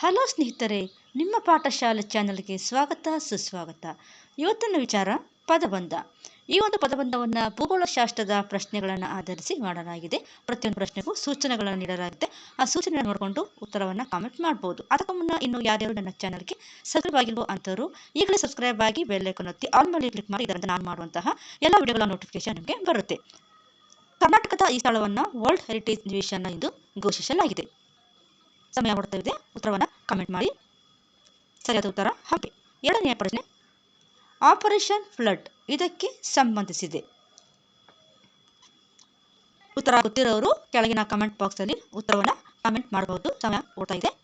Hello ಸ್ನೇಹಿತರೆ, ನಿಮ್ಮ ಪಾಠಶಾಲೆ ಚಾನಲ್ಗೆ ಸ್ವಾಗತ, ಸುಸ್ವಾಗತ. ಇವತ್ತಿನ ವಿಚಾರ ಪದಬಂಧ. ಈ ಒಂದು ಪದಬಂಧವನ್ನು ಭೂಗೋಳಶಾಸ್ತ್ರದ ಪ್ರಶ್ನೆಗಳನ್ನು ಆಧರಿಸಿ ಮಾಡಲಾಗಿದೆ. ಪ್ರತಿಯೊಂದು ಪ್ರಶ್ನೆಗೂ ಸೂಚನೆಗಳನ್ನು ನೀಡಲಾಗಿದೆ ಆ ಸೂಚನೆಗಳನ್ನು ನೋಡಿಕೊಂಡು ಉತ್ತರವನ್ನು ಕಾಮೆಂಟ್ ಮಾಡ್ಬೋದು. ಅದಕ್ಕೂ ಮುನ್ನ ಇನ್ನು ಯಾರ್ಯಾರು ನನ್ನ ಚಾನಲ್ಗೆ ಸಬ್ಸ್ಕ್ರೈಬ್ ಆಗಿರುವ ಅಂಥವ್ರು ಈಗಲೇ ಸಬ್ಸ್ಕ್ರೈಬ್ ಆಗಿ ಬೆಲ್ಲೈಕನ್ ಒತ್ತಿ, ಆಲ್ ಮೇಲೆ ಕ್ಲಿಕ್ ಮಾಡಿ ಇದರಿಂದ ನಾನು ಮಾಡುವಂತಹ ಎಲ್ಲ ವಿಡಿಯೋಗಳ ನೋಟಿಫಿಕೇಶನ್ ನಿಮಗೆ ಬರುತ್ತೆ. ಕರ್ನಾಟಕದ ಈ ಸ್ಥಳವನ್ನು ವರ್ಲ್ಡ್ ಹೆರಿಟೇಜ್ ನಿವೇಶನ ಎಂದು ಘೋಷಿಸಲಾಗಿದೆ. ಸಮಯ ಕೊಡ್ತಾ ಇದೆ ಉತ್ತರವನ್ನು ಕಮೆಂಟ್ ಮಾಡಿ. ಸರಿಯಾದ ಉತ್ತರ? ಹಾಕಿ ಎರಡನೆಯ ಪ್ರಶ್ನೆ. ಆಪರೇಷನ್ ಫ್ಲಡ್ ಇದಕ್ಕೆ ಸಂಬಂಧಿಸಿದೆ. ಉತ್ತರ ಗೊತ್ತಿರೋರು ಕೆಳಗಿನ ಕಮೆಂಟ್ ಬಾಕ್ಸಲ್ಲಿ ಉತ್ತರವನ್ನು ಕಮೆಂಟ್ ಮಾಡಬಹುದು ಸಮಯ ಕೊಡ್ತಾ ಇದೆ.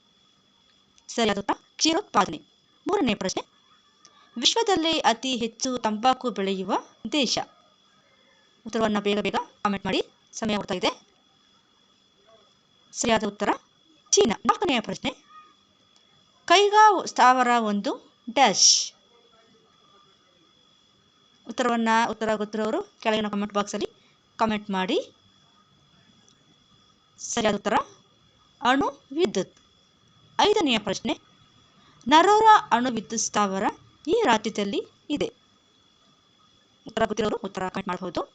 ಸರಿಯಾದ ಉತ್ತರ? ಕ್ಷೀರೋತ್ಪಾದನೆ. ಮೂರನೇ ಪ್ರಶ್ನೆ. ವಿಶ್ವದಲ್ಲೇ ಅತಿ ಹೆಚ್ಚು ತಂಬಾಕು ಬೆಳೆಯುವ ದೇಶ? ಉತ್ತರವನ್ನು ಬೇಗ ಬೇಗ ಕಾಮೆಂಟ್ ಮಾಡಿ. ಸಮಯ ಕೊಡ್ತಾ ಇದೆ. ಸರಿಯಾದ ಉತ್ತರ? ಚೀನಾ. ನಾಲ್ಕನೆಯ ಪ್ರಶ್ನೆ. ಕೈಗಾ ಸ್ಥಾವರ ಒಂದು ಡ್ಯಾಶ್. ಉತ್ತರವನ್ನು ಉತ್ತರ ಗೊತ್ತಿರೋರು ಕೆಳಗಿನ ಕಮೆಂಟ್ ಬಾಕ್ಸಲ್ಲಿ ಕಮೆಂಟ್ ಮಾಡಿ. ಸರಿಯಾದ ಉತ್ತರ. ಅಣು ವಿದ್ಯುತ್. ಐದನೆಯ ಪ್ರಶ್ನೆ. ನರೋರ ಅಣು ವಿದ್ಯುತ್ ಸ್ಥಾವರ ಈ ರಾಜ್ಯದಲ್ಲಿ ಇದೆ. ಉತ್ತರ ಗೊತ್ತಿರೋರು ಉತ್ತರ ಕಮೆಂಟ್ ಮಾಡಬಹುದು.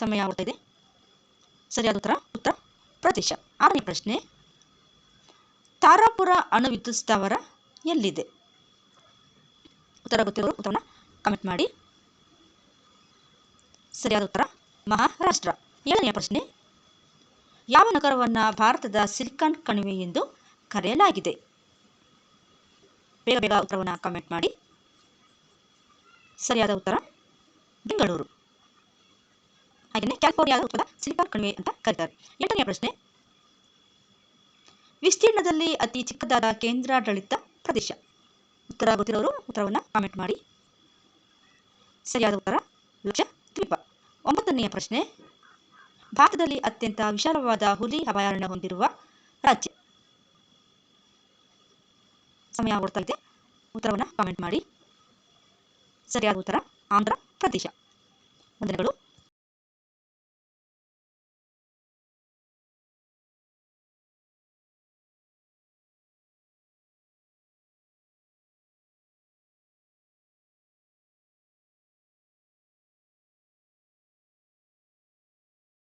ಸಮಯ ಆಗ್ತಾ ಇದೆ. ಸರಿಯಾದ ಉತ್ತರ. ಉತ್ತರ ಪ್ರದೇಶ. ಆರನೇ ಪ್ರಶ್ನೆ. ತಾರಾಪುರ ಅಣು ವಿದ್ಯುತ್ ಸ್ಥಾವರ ಎಲ್ಲಿದೆ? ಉತ್ತರ ಗೊತ್ತಿರೋರು ಉತ್ತರವನ್ನು ಕಮೆಂಟ್ ಮಾಡಿ. ಸರಿಯಾದ ಉತ್ತರ, ಮಹಾರಾಷ್ಟ್ರ. ಏಳನೆಯ ಪ್ರಶ್ನೆ, ಯಾವ ನಗರವನ್ನು ಭಾರತದ ಸಿಲಿಕಾನ್ ಕಣಿವೆ ಎಂದು ಕರೆಯಲಾಗಿದೆ? ಬೇಗ ಬೇಗ ಉತ್ತರವನ್ನು ಕಮೆಂಟ್ ಮಾಡಿ. ಸರಿಯಾದ ಉತ್ತರ, ಬೆಂಗಳೂರು. ಹಾಗೆಯೇ ಕ್ಯಾಲಿಫೋರ್ನಿಯಾದ ಉತ್ತರ ಸಿಲಿಕಾನ್ ಕಣಿವೆ ಅಂತ ಕರೀತಾರೆ. ಎಂಟನೆಯ ಪ್ರಶ್ನೆ ವಿಸ್ತೀರ್ಣದಲ್ಲಿ ಅತಿ ಚಿಕ್ಕದಾದ ಕೇಂದ್ರಾಡಳಿತ ಪ್ರದೇಶ. ಉತ್ತರ ಗೊತ್ತಿರೋರು ಉತ್ತರವನ್ನು ಕಾಮೆಂಟ್ ಮಾಡಿ. ಸರಿಯಾದ ಉತ್ತರ ಲಕ್ಷದ್ವೀಪ ಒಂಬತ್ತನೆಯ ಪ್ರಶ್ನೆ, ಭಾರತದಲ್ಲಿ ಅತ್ಯಂತ ವಿಶಾಲವಾದ ಹುಲಿ ಅಭಯಾರಣ್ಯ ಹೊಂದಿರುವ ರಾಜ್ಯ. ಸಮಯ ಕೊಡ್ತಾ ಇದೆ. ಉತ್ತರವನ್ನು ಕಾಮೆಂಟ್ ಮಾಡಿ. ಸರಿಯಾದ ಉತ್ತರ, ಆಂಧ್ರ ಪ್ರದೇಶ. ವಂದನೆಗಳು.